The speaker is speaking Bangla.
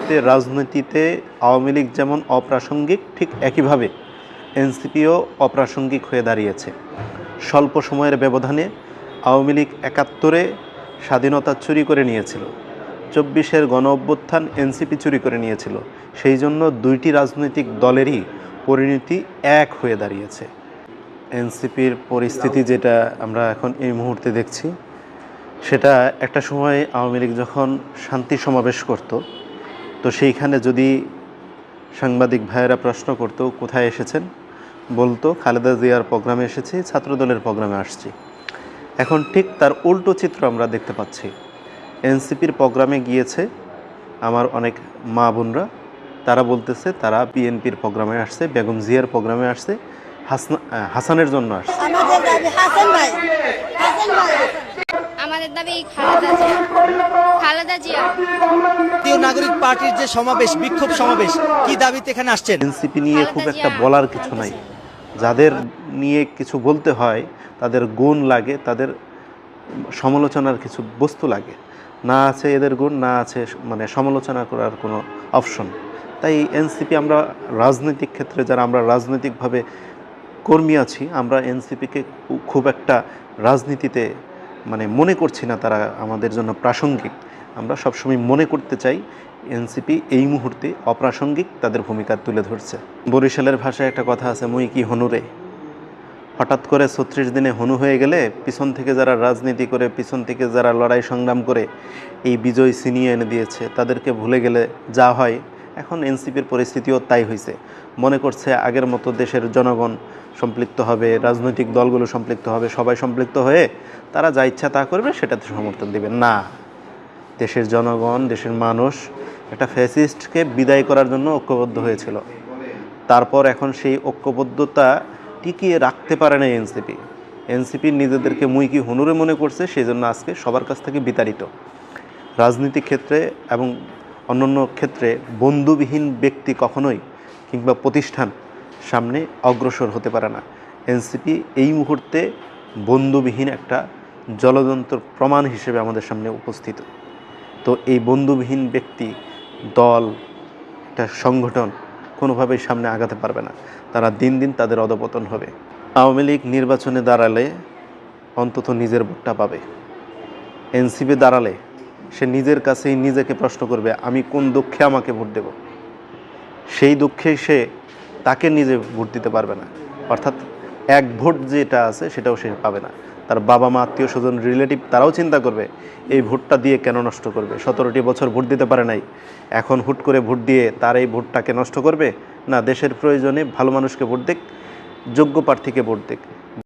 মুহূর্তে রাজনীতিতে আওয়ামী লীগ যেমন অপ্রাসঙ্গিক, ঠিক একইভাবে এনসিপিও অপ্রাসঙ্গিক হয়ে দাঁড়িয়েছে। স্বল্প সময়ের ব্যবধানে আওয়ামী লীগ একাত্তরে স্বাধীনতা চুরি করে নিয়েছিল। চব্বিশের গণ অভ্যুত্থান এনসিপি চুরি করে নিয়েছিল। সেই জন্য দুইটি রাজনৈতিক দলেরই পরিণতি এক হয়ে দাঁড়িয়েছে। এনসিপির পরিস্থিতি যেটা আমরা এখন এই মুহূর্তে দেখছি, সেটা একটা সময় আওয়ামী লীগ যখন শান্তি সমাবেশ করত তো সেইখানে যদি সাংবাদিক ভাইয়েরা প্রশ্ন করতো কোথায় এসেছেন? বলতো খালেদা জিয়ার প্রোগ্রামে এসেছি ছাত্রদলের প্রোগ্রামে আসছি। এখন ঠিক তার উল্টো চিত্র আমরা দেখতে পাচ্ছি। এনসিপির প্রোগ্রামে গিয়েছে আমার অনেক মা বোনরা। তারা বলতেছে তারা বিএনপির প্রোগ্রামে আসছে বেগম জিয়ার প্রোগ্রামে আসছে হাসনা হাসানের জন্য আসছে। আমাদের দাবি আমাদের খালেদা জিয়া। খালেদা জিয়া। জাতীয় নাগরিক পার্টির যে সমাবেশ বিক্ষোভ সমাবেশ কি দাবিতে এখানে আসছেন? এনসিপি নিয়ে খুব একটা বলার কিছু নাই। যাদের নিয়ে কিছু বলতে হয় তাদের গুণ লাগে তাদের সমালোচনার কিছু বস্তু লাগে। না আছে এদের গুণ না আছে মানে সমালোচনা করার কোনো অপশন। তাই এনসিপি আমরা রাজনৈতিক ক্ষেত্রে যারা আমরা রাজনৈতিকভাবে কর্মী আছি আমরা এনসিপিকে খুব একটা রাজনীতিতে মানে মনে করছি না তারা আমাদের জন্য প্রাসঙ্গিক। আমরা সবসময় মনে করতে চাই এনসিপি এই মুহূর্তে অপ্রাসঙ্গিক তাদের ভূমিকা তুলে ধরছে। বরিশালের ভাষায় একটা কথা আছে, মুই কি হনুরে হঠাৎ করে ছত্রিশ দিনে হনু হয়ে গেলে পিছন থেকে যারা রাজনীতি করে, পিছন থেকে যারা লড়াই সংগ্রাম করে, এই বিজয় ছিনিয়ে এনে দিয়েছে। তাদেরকে ভুলে গেলে যা হয়, এখন এনসিপির পরিস্থিতিও তাই হয়েছে মনে করছে আগের মতো দেশের জনগণ সম্পৃক্ত হবে, রাজনৈতিক দলগুলো সম্পৃক্ত হবে, সবাই সম্পৃক্ত হয়ে তারা যা ইচ্ছা তা করবে, সেটাতে সমর্থন দেবে না। দেশের জনগণ, দেশের মানুষ একটা ফ্যাসিস্টকে বিদায় করার জন্য ঐক্যবদ্ধ হয়েছিল। তারপর এখন সেই ঐক্যবদ্ধতা টিকিয়ে রাখতে পারে না এনসিপি। এনসিপি নিজেদেরকে মুই কি হুনুরে মনে করছে সেই জন্য আজকে সবার কাছ থেকে বিতাড়িত। রাজনীতিক ক্ষেত্রে এবং অন্যান্য ক্ষেত্রে বন্ধুবিহীন ব্যক্তি কখনোই কিংবা প্রতিষ্ঠান সামনে অগ্রসর হতে পারে না। এনসিপি এই মুহূর্তে বন্ধুবিহীন একটা জলযন্ত্র প্রমাণ হিসেবে আমাদের সামনে উপস্থিত। তো এই বন্ধুবিহীন ব্যক্তি, দল, একটা সংগঠন কোনোভাবেই সামনে আগাতে পারবে না। তারা দিন দিন তাদের অধপতন হবে। আওয়ামী লীগ নির্বাচনে দাঁড়ালে অন্তত নিজের ভোটটা পাবে। এনসিপি দাঁড়ালে সে নিজের কাছেই নিজেকে প্রশ্ন করবে, আমি কোন দুঃখে আমাকে ভোট দেব? সেই দুঃখে সে তাকে নিজে ভোট দিতে পারবে না। অর্থাৎ এক ভোট যেটা আছে সেটাও সে পাবে না। তার বাবা মা, আত্মীয় স্বজন রিলেটিভ তারাও চিন্তা করবে, এই ভোটটা দিয়ে কেন নষ্ট করবে? সতেরোটি বছর ভোট দিতে পারে নাই। এখন হুট করে ভোট দিয়ে তার এই ভোটটাকে নষ্ট করবে? না, দেশের প্রয়োজনে ভালো মানুষকে ভোট দেখ যোগ্য প্রার্থীকে ভোট দিক।